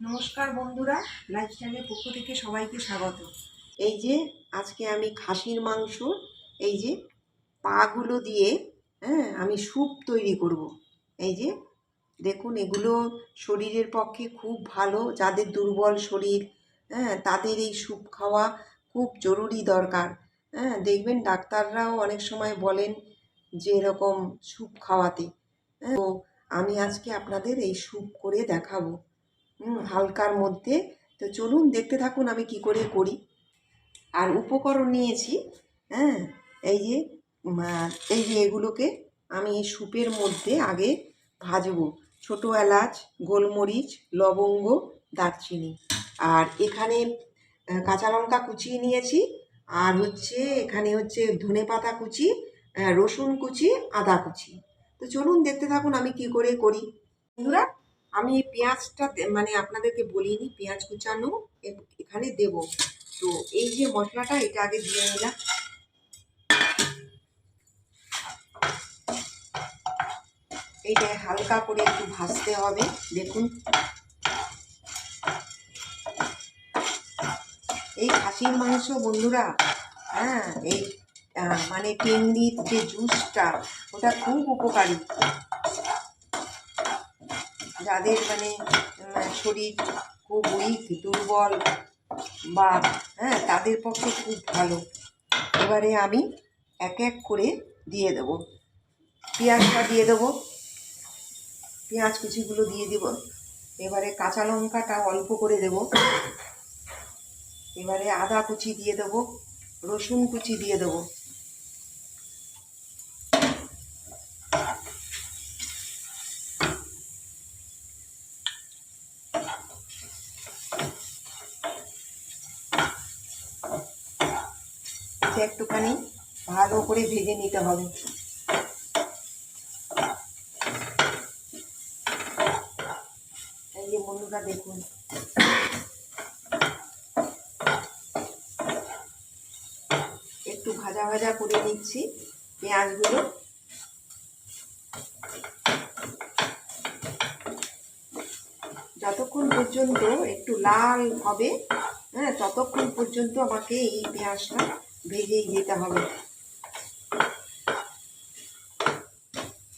নমস্কার বন্ধুরা লাইফস্টাইলের পক্ষ থেকে সবাইকে স্বাগত। এই যে আজকে আমি খাসির মাংস, এই যে পাগুলো দিয়ে হ্যাঁ আমি স্যুপ তৈরি করব। এই যে দেখুন, এগুলো শরীরের পক্ষে খুব ভালো, যাদের দুর্বল শরীর হ্যাঁ তাদের এই স্যুপ খাওয়া খুব জরুরি দরকার। হ্যাঁ দেখবেন ডাক্তাররাও অনেক সময় বলেন যে এরকম স্যুপ খাওয়াতে। হ্যাঁ তো আমি আজকে আপনাদের এই স্যুপ করে দেখাবো। হালকার মধ্যে। তো চলুন দেখতে থাকুন আমি কি করে করি। আর উপকরণ নিয়েছি হ্যাঁ এই যে এই যে এগুলোকে আমি এই মধ্যে আগে ভাজবো। ছোটো এলাচ, গোলমরিচ, লবঙ্গ, দারচিনি। আর এখানে কাঁচা লঙ্কা কুচিয়ে নিয়েছি। আর হচ্ছে, এখানে হচ্ছে ধনে পাতা কুচি রসুন কুচি, আদা কুচি। তো চলুন দেখতে থাকুন আমি কি করে করি। বন্ধুরা আমি এই পেঁয়াজটা মানে আপনাদেরকে বলিনি, পেঁয়াজ কুচানো এখানে দেব। তো এই যে মশলাটা, এটা আগে দিয়ে নিলাম। এইটা হালকা করে একটু ভাজতে হবে, দেখুন। এই খাসির মাংস, বন্ধুরা হ্যাঁ এই মানে টেংরির যে জুসটা, ওটা খুব উপকারী। যাদের মানে শরীর খুব উইক, দুর্বল বা হ্যাঁ তাদের পক্ষে খুব ভালো। এবারে আমি এক এক করে দিয়ে দেবো। পেঁয়াজটা দিয়ে দেবো। পেঁয়াজ কুচিগুলো দিয়ে দেব। এবারে কাঁচা লঙ্কাটা অল্প করে দেব। এবারে আদা কুচি দিয়ে দেবো। রসুন কুচি দিয়ে দেবো। এটা একটুখানি ভালো করে ভেজে নিতে হবে। এই যে বন্ধুরা দেখুন। একটু ভাজা ভাজা করে নিচ্ছি পেঁয়াজগুলো। যতক্ষণ পর্যন্ত একটু লাল হবে হ্যাঁ ততক্ষণ পর্যন্ত আমাকে এই পেঁয়াজটা ভেজেই যেতে হবে।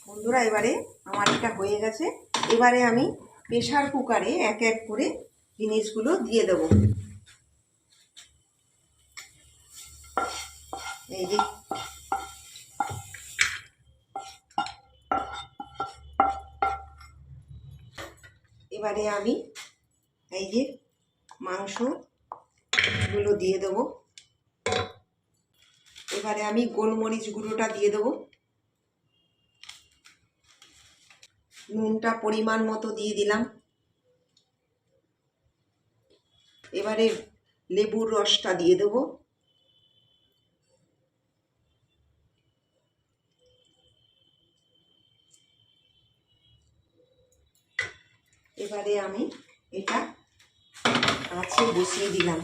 বন্ধুরা, এবারে আমার এটা হয়ে গেছে। এবারে আমি প্রেশার কুকারে এক এক করে জিনিসগুলো দিয়ে দেব। এই যে। এবারে আমি এই যে মাংসগুলো দিয়ে দেবো। এবারে আমি গোলমরিচ গুঁড়োটা দিয়ে দেবো। নুনটা পরিমাণ মতো দিয়ে দিলাম। এবারে লেবুর রসটা দিয়ে দেবো। এবারে আমি এটা কাছে বসিয়ে দিলাম।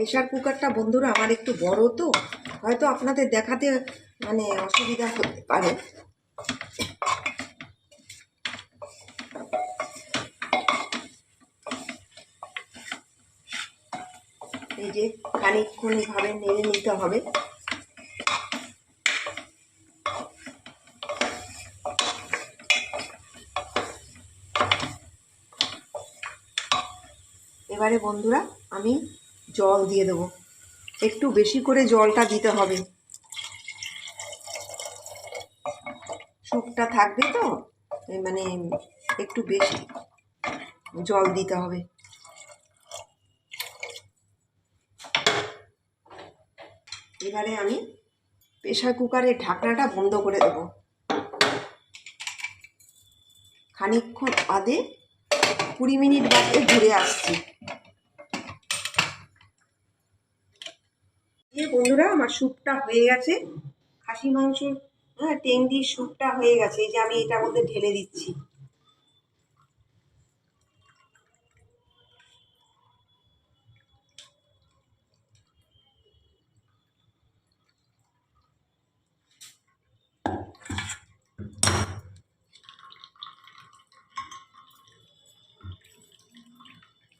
প্রেশার কুকারটা বন্ধুরা আমার একটু বড় তো, হয়তো আপনাদের দেখাতে মানে অসুবিধা হতে পারে। এই যে খানিকক্ষণ এভাবে নেড়ে নিতে হবে। এবারে বন্ধুরা আমি জল দিয়ে দেবো। একটু বেশি করে জলটা দিতে হবে। স্যুপটা থাকবে তো? মানে একটু বেশি জল দিতে হবে। এবারে আমি প্রেশার কুকারের ঢাকনাটা বন্ধ করে দেব। খানিকক্ষণ আদে কুড়ি মিনিট বাদে ঘুরে আসছি। বন্ধুরা, আমার স্যুপটা হয়ে গেছে। খাসি মাংসর হ্যাঁ টেংডির স্যুপটা হয়ে গেছে। এই যে আমি এটার মধ্যে ঢেলে দিচ্ছি।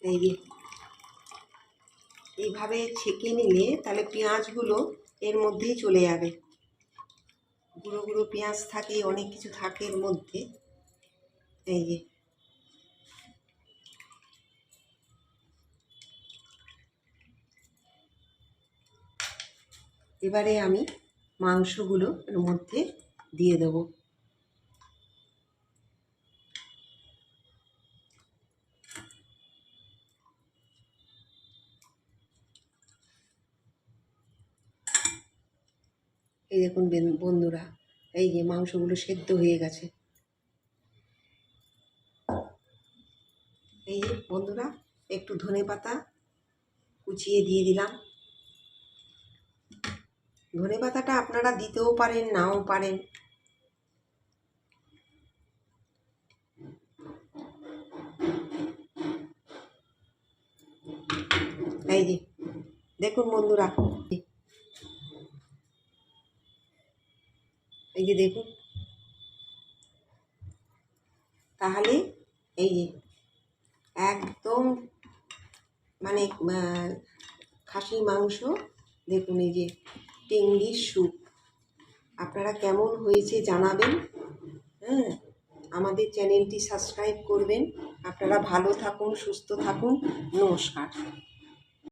এই দিয়ে এইভাবে ছেঁকে নিলে তাহলে পেঁয়াজগুলো এর মধ্যেই চলে যাবে। গুঁড়ো গুঁড়ো পেঁয়াজ থাকে, অনেক কিছু থাকে এর মধ্যে। এই যে। এবারে আমি মাংসগুলো এর মধ্যে দিয়ে দেবো। এই দেখুন বন্ধুরা, এই যে মাংসগুলো সেদ্ধ হয়ে গেছে। এই যে বন্ধুরা, একটু ধনে পাতা কুচিয়ে দিয়ে দিলাম। ধনে পাতাটা আপনারা দিতেও পারেন, নাও পারেন। এই যে, দেখুন বন্ধুরা এই যে দেখুন। তাহলে এই যে একদম মানে খাসির মাংস, দেখুন এই যে টেংরির স্যুপ। আপনারা কেমন হয়েছে জানাবেন। হ্যাঁ আমাদের চ্যানেলটি সাবস্ক্রাইব করবেন। আপনারা ভালো থাকুন, সুস্থ থাকুন। নমস্কার।